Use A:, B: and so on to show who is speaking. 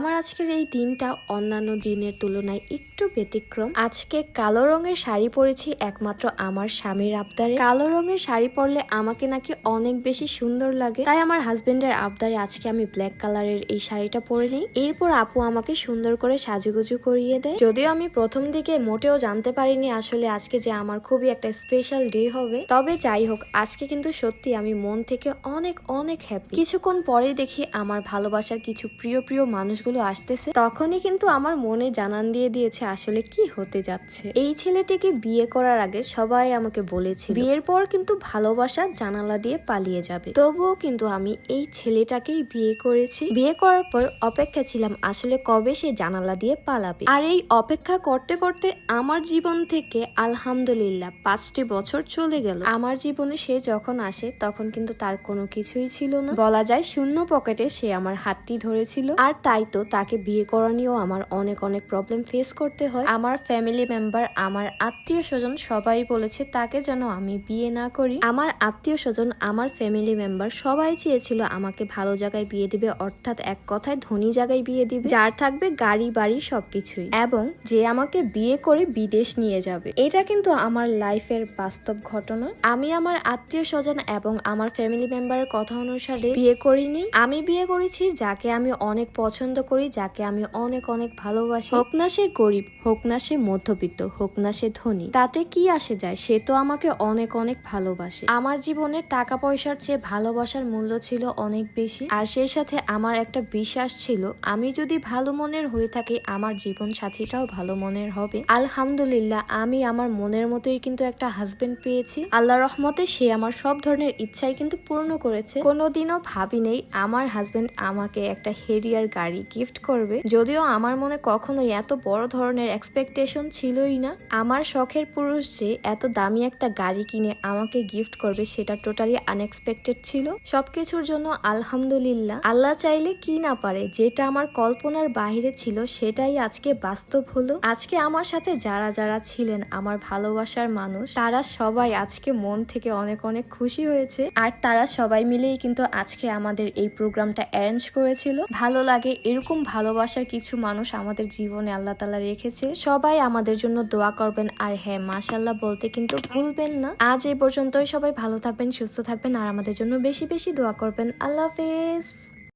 A: আমার আজকের এই দিনটা অন্যান্য দিনের তুলনায় একটু ব্যতিক্রম। আজকে কালো রঙের শাড়ি পরেছি একমাত্র আমার স্বামীর আবদারে। কালো রঙের শাড়ি পরলে আমাকে নাকি অনেক বেশি সুন্দর লাগে। তাই আমার হাজবেন্ডের আবদারে আজকে আমি ব্ল্যাক কালারের এই শাড়িটা পরে নিই। এরপর আপু আমাকে সুন্দর করে সাজুগুজু করিয়ে দেয়। যদিও আমি প্রথম দিকে মোটেও জানতে পারিনি আসলে আজকে যে আমার খুবই একটা স্পেশাল ডে হবে। তবে যাই হোক, আজকে কিন্তু সত্যি আমি মন থেকে অনেক অনেক হ্যাপি কিছুক্ষণ পরে দেখি আমার ভালোবাসার কিছু প্রিয় প্রিয় মানুষগুলো আসতেছে, তখনই কিন্তু আমার মনে জানান দিয়ে দিয়েছে আসলে কি হতে যাচ্ছে। এই ছেলেটিকে বিয়ে করার আগে সবাই আমাকে বলেছিল। বিয়ের পর কিন্তু ভালোবাসা জানালা দিয়ে পালিয়ে যাবে। তবুও কিন্তু আমি এই ছেলেটাকেই বিয়ে করেছি। বিয়ে করার পর অপেক্ষা ছিলাম আসলে কবে সে জানালা দিয়ে পালাবে। আর এই অপেক্ষা করতে করতে আমার জীবন থেকে আলহামদুলিল্লাহ পাঁচটি বছর চলে গেল। আমার জীবনে সে যখন আসে, তখন কিন্তু তার কোনো কিছুই ছিল না। বলা যায় শূন্য পকেটে সে আমার হাতটি ধরেছিল। আর তাই তো তাকে বিয়ে করা নিয়েও আমার অনেক অনেক প্রবলেম ফেস করতে হয়। আমার ফ্যামিলি মেম্বার আমার আত্মীয় স্বজন সবাই বলেছে, তাকে যেন আমি বিয়ে না করি। আমার আত্মীয় স্বজন, আমার ফ্যামিলি মেম্বার সবাই চেয়েছিল আমাকে ভালো জায়গায় বিয়ে দিবে, অর্থাৎ এক কথায় ধনী জায়গায় বিয়ে দিবে। যার থাকবে গাড়ি, বাড়ি, সবকিছুই। এবং যে আমাকে বিয়ে করে বিদেশ নিয়ে যাবে। এটা কিন্তু আমার লাইফের বাস্তব ঘটনা। আমি আমার আত্মীয় স্বজন এবং আমার ফ্যামিলি মেম্বারের কথা অনুসারে বিয়ে করিনি। আমি বিয়ে করেছি যাকে আমি অনেক পছন্দ করি যাকে আমি অনেক অনেক ভালোবাসি। হোক না সে গরিব হোক না সে মধ্যবিত্ত হোক না সে ধনী তাতে কি আসে যায়? সে তো আমাকে অনেক অনেক ভালোবাসে। আমার জীবনে টাকা পয়সার চেয়ে ভালোবাসার মূল্য ছিল অনেক বেশি। আর সেই সাথে আমার একটা বিশ্বাস ছিল আমি যদি ভালো মনের হয়ে থাকি আমার জীবন সাথীটাও ভালো মনের হবে। আলহামদুলিল্লাহ আমি আমার মনের মতোই কিন্তু একটা হাজবেন্ড পেয়েছি। আল্লাহ রহমতে সে আমার সব ধরনের ইচ্ছাই কিন্তু পূর্ণ করেছে। কোনোদিনও ভাবি নেই আমার হাজবেন্ড আমাকে একটা হেরিয়ার গাড়ি গিফট করবে, যদিও আমার মনে কখনোই এত বড় ধরনের এক্সপেকটেশন ছিলই না। আমার শখের পুরুষ যে এত দামি একটা গাড়ি কিনে আমাকে গিফট করবে সেটা টোটালি আনএক্সপেক্টেড ছিল। সবকিছুর জন্য আলহামদুলিল্লাহ। আল্লাহ চাইলে কি না পারে, যেটা আমার কল্পনার বাইরে ছিল সেটাই আজকে বাস্তব হলো। আজকে আমার সাথে যারা যারা ছিলেন, আমার ভালোবাসার মানুষ, তারা সবাই আজকে মন থেকে অনেক অনেক খুশি হয়েছে। আর তারা সবাই মিলেই কিন্তু আজকে আমাদের এই প্রোগ্রামটা অ্যারেঞ্জ করেছিল। ভালো লাগে এরকম ভালোবাসার কিছু মানুষ আমাদের জীবনে আল্লাহ তালা রেখেছে। সবাই আমাদের জন্য দোয়া করবেন। আর হ্যাঁ মাসাল্লাহ বলতে কিন্তু ভুলবেন না। আজ এই পর্যন্তই সবাই ভালো থাকবেন, সুস্থ থাকবেন, আর আমাদের জন্য বেশি বেশি দোয়া করবেন। আল্লাহ হাফেজ।